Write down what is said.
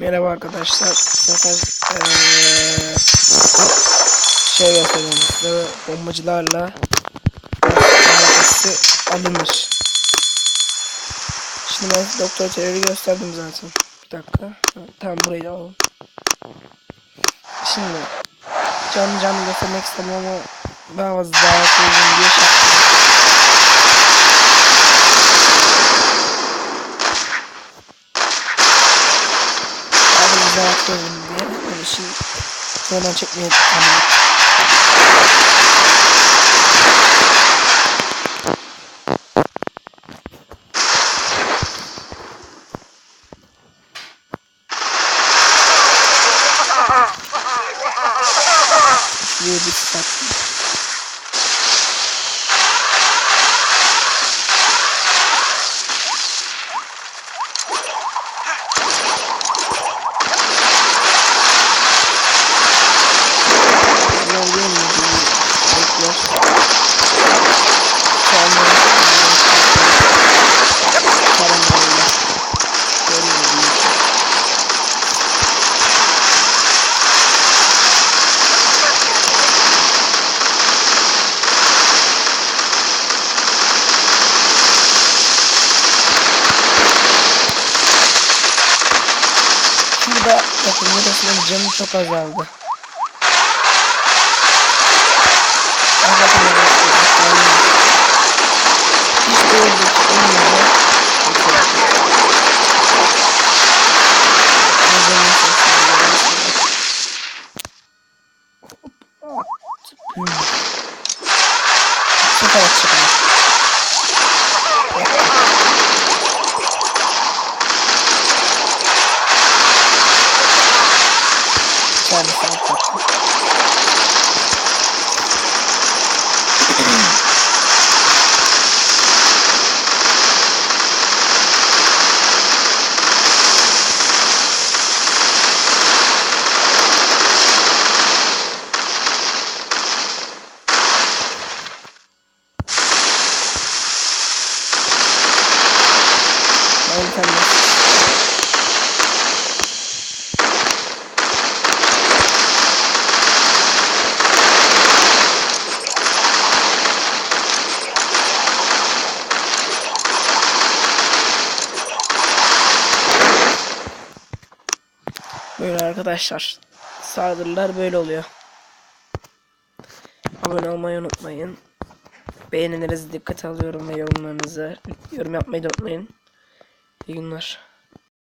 Merhaba arkadaşlar. Bu sefer eee şey yapıyorum size bombacılarla alınır. Şimdi ben doktor terörü gösterdim zaten. Bir dakika. Tamam burayı da alalım. Şimdi canlı canlı göstermek istemem ama daha fazla daha diye şey Güzel koyayım diye. Öyle şey sonradan çekmeye tamam. Şuraya bir sattım. Так, и мне расслед Джем что казал бы. А как мне расслед И что будет у меня? Цепляется. Цепляется. Sefer çıkmış. Bir tanesini kattım. Ben bir tane daha- Böyle arkadaşlar. Saldırılar böyle oluyor. Abone olmayı unutmayın. Beğenilerinizi dikkate alıyorum ve yorumlarınızı yorum yapmayı da unutmayın. İyi günler.